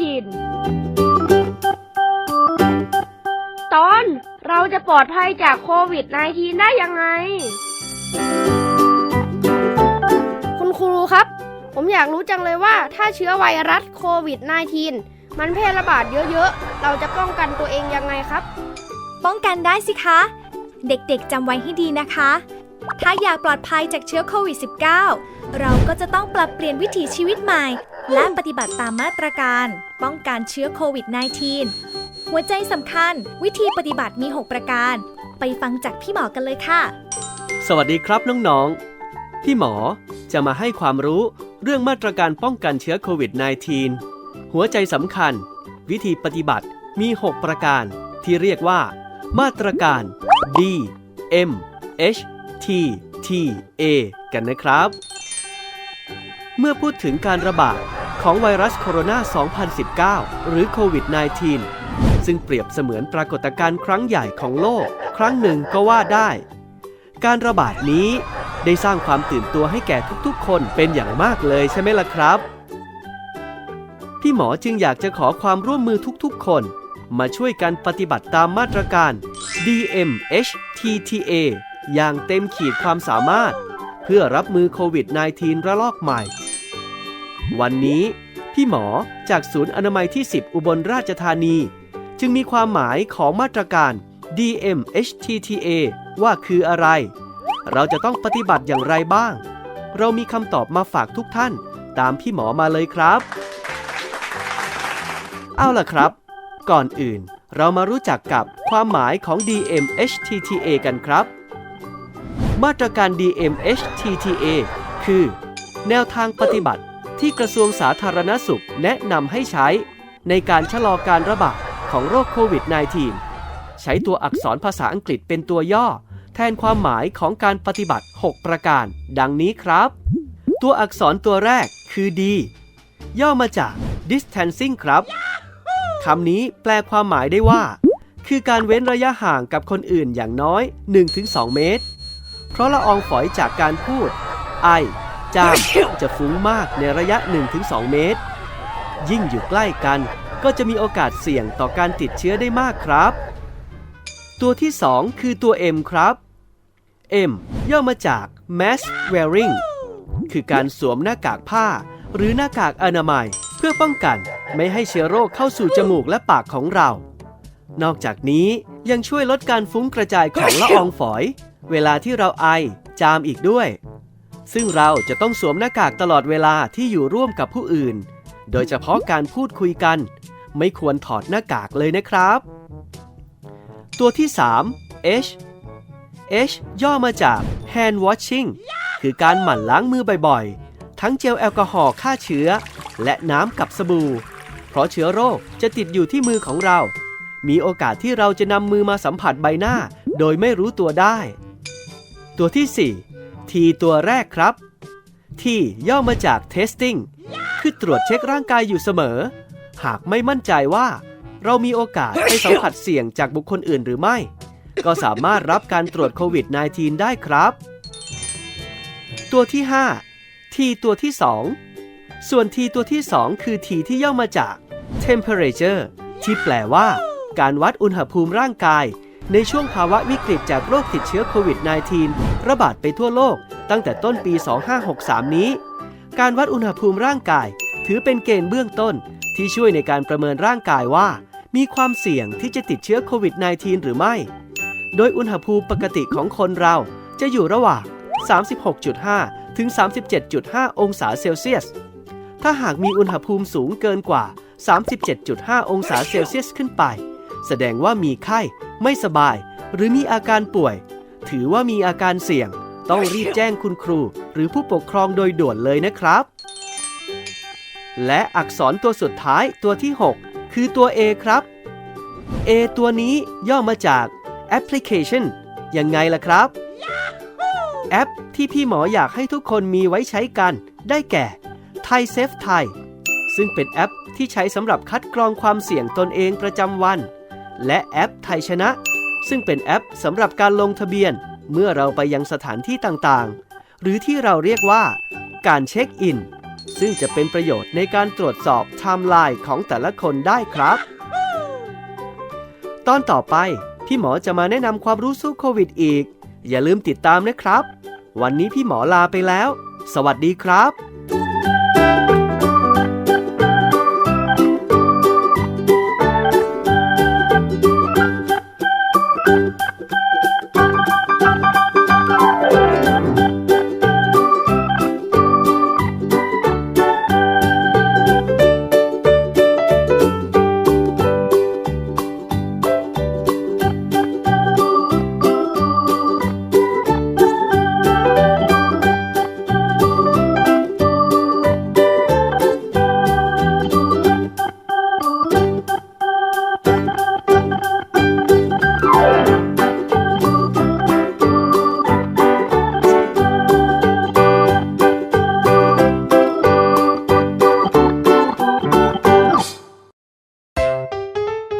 วิด -19 ตอนเราจะปลอดภัยจากโควิด -19 ได้ยังไง คุณครูครับ ผมอยากรู้จังเลยว่าถ้าเชื้อไวรัสโควิด -19 มันแพร่ระบาดเยอะๆ เราจะป้องกันตัวเองยังไงครับ ป้องกันได้สิคะ เด็กๆจำไว้ให้ดีนะคะ ถ้าอยากปลอดภัยจากเชื้อโควิด -19 เราก็จะต้องปรับเปลี่ยนวิถีชีวิตใหม่ และปฏิบัติตามมาตรการ ป้องกันเชื้อโควิด -19 หัวใจสำคัญ วิธีปฏิบัติมี 6 ประการ ไปฟังจากพี่หมอกันเลยค่ะ สวัสดีครับน้องๆพี่หมอจะมาให้ความรู้เรื่องมาตรการป้องกันเชื้อโควิด -19 หัวใจสำคัญ วิธีปฏิบัติมี 6 ประการ ที่เรียกว่า มาตรการ D M H T T A กันนะครับ เมื่อพูดถึงการระบาด ของไวรัสโคโรนา 2019 หรือโควิด -19 ซึ่งเปรียบเสมือนปรากฏการณ์ครั้งใหญ่ของโลก ครั้งหนึ่งก็ว่าได้ การระบาดนี้ได้สร้างความตื่นตัวให้แก่ทุกๆ คนเป็นอย่างมากเลยใช่ไหมล่ะครับ พี่หมอจึงอยากจะขอความร่วมมือทุกๆ คน มาช่วยกันปฏิบัติตามมาตรการ DMHTTA อย่างเต็มขีดความสามารถ เพื่อรับมือโควิด -19 ระลอกใหม่ วันนี้พี่หมอจากศูนย์อนามัยที่ 10 อุบลราชธานี จึงมีความหมายของมาตรการ DMHTTA ว่าคืออะไร เราจะต้องปฏิบัติอย่างไรบ้าง เรามีคำตอบมาฝากทุกท่านตามพี่หมอมาเลยครับ เอาล่ะครับ ก่อนอื่นเรามารู้จักกับความหมายของ DMHTTA กันครับ มาตรการ DMHTTA คือ แนวทางปฏิบัติ ที่กระทรวงสาธารณสุขแนะนำให้ใช้ ในการชะลอการระบาดของโรคโควิด -19 ใช้ตัวอักษรภาษาอังกฤษเป็นตัวย่อ แทนความหมายของการปฏิบัติ 6 ประการ ดังนี้ครับ ตัวอักษรตัวแรกคือ D ย่อมาจาก distancing ครับคำนี้แปลความหมายได้ว่า คือการเว้นระยะห่างกับคนอื่นอย่างน้อย 1-2 เมตร เพราะละอองฝอยจากการพูด ไอ จามจะฟุ้งมากในระยะ 1-2 เมตร ยิ่งอยู่ใกล้กันก็จะมีโอกาสเสี่ยงต่อการติดเชื้อได้มากครับ ตัวที่ 2 คือตัว M ครับ M ย่อมาจาก mask wearing คือการสวมหน้ากากผ้า หรือหน้ากากอนามัยเพื่อป้องกันไม่ให้เชื้อโรคเข้าสู่จมูกและปากของเรา นอกจากนี้ยังช่วยลดการฟุ้งกระจายของละอองฝอย เวลาที่เราไอจามอีกด้วย ซึ่งเราจะต้องสวมหน้ากากตลอดเวลาที่อยู่ร่วมกับผู้อื่น โดยเฉพาะการพูดคุยกัน ไม่ควรถอดหน้ากากเลยนะครับ ตัวที่ 3 H H ย่อมาจาก hand washing คือการหมั่นล้างมือบ่อยๆ ทั้งเจลแอลกอฮอล์ฆ่าเชื้อ และน้ำกับสบู่ เพราะเชื้อโรคจะติดอยู่ที่มือของเรา มีโอกาสที่เราจะนำมือมาสัมผัสใบหน้า โดยไม่รู้ตัวได้ ตัวที่ 4 T ตัวแรกครับ T ย่อมาจาก testing คือตรวจเช็คร่างกายอยู่เสมอ หากไม่มั่นใจว่า เรามีโอกาสไปสัมผัสเสี่ยงจากบุคคลอื่นหรือไม่ ก็สามารถรับการตรวจโควิด -19 ได้ครับ ตัวที่ 5 T ตัวที่ 2 ส่วน T ตัวที่ 2 คือ T ที่ย่อมาจาก temperature ที่แปลว่า การวัดอุณหภูมิร่างกาย ในช่วงภาวะวิกฤตจากโรคติดเชื้อโควิด -19 ระบาดไปทั่วโลกตั้งแต่ต้นปี 2563 นี้ การวัดอุณหภูมิร่างกาย ถือเป็นเกณฑ์เบื้องต้น ที่ช่วยในการประเมินร่างกายว่า มีความเสี่ยงที่จะติดเชื้อโควิด -19 หรือไม่ โดยอุณหภูมิปกติของคนเราจะอยู่ระหว่าง 36.5 ถึง 37.5 องศาเซลเซียส ถ้าหากมีอุณหภูมิสูงเกินกว่า 37.5 องศาเซลเซียสขึ้นไป แสดงว่ามีไข้ ไม่สบาย หรือมีอาการป่วย ถือว่ามีอาการเสี่ยง ต้องรีบแจ้งคุณครู หรือผู้ปกครองโดยด่วนเลยนะครับ และอักษรตัวสุดท้ายตัวที่ 6 คือตัว A ครับ A ตัวนี้ย่อมาจาก application ยังไงล่ะครับ แอปที่พี่หมออยากให้ทุกคนมีไว้ใช้กัน ได้แก่ Thai Safe Thai ซึ่งเป็นแอปที่ใช้สำหรับคัดกรองความเสี่ยงตนเองประจำวัน และแอปไทยชนะ ซึ่งเป็นแอปสำหรับการลงทะเบียน เมื่อเราไปยังสถานที่ต่างๆ หรือที่เราเรียกว่า การเช็คอิน ซึ่งจะเป็นประโยชน์ในการตรวจสอบไทม์ไลน์ของแต่ละคนได้ครับ ตอนต่อไป พี่หมอจะมาแนะนำความรู้สู้โควิดอีก อย่าลืมติดตามนะครับ วันนี้พี่หมอลาไปแล้ว สวัสดีครับ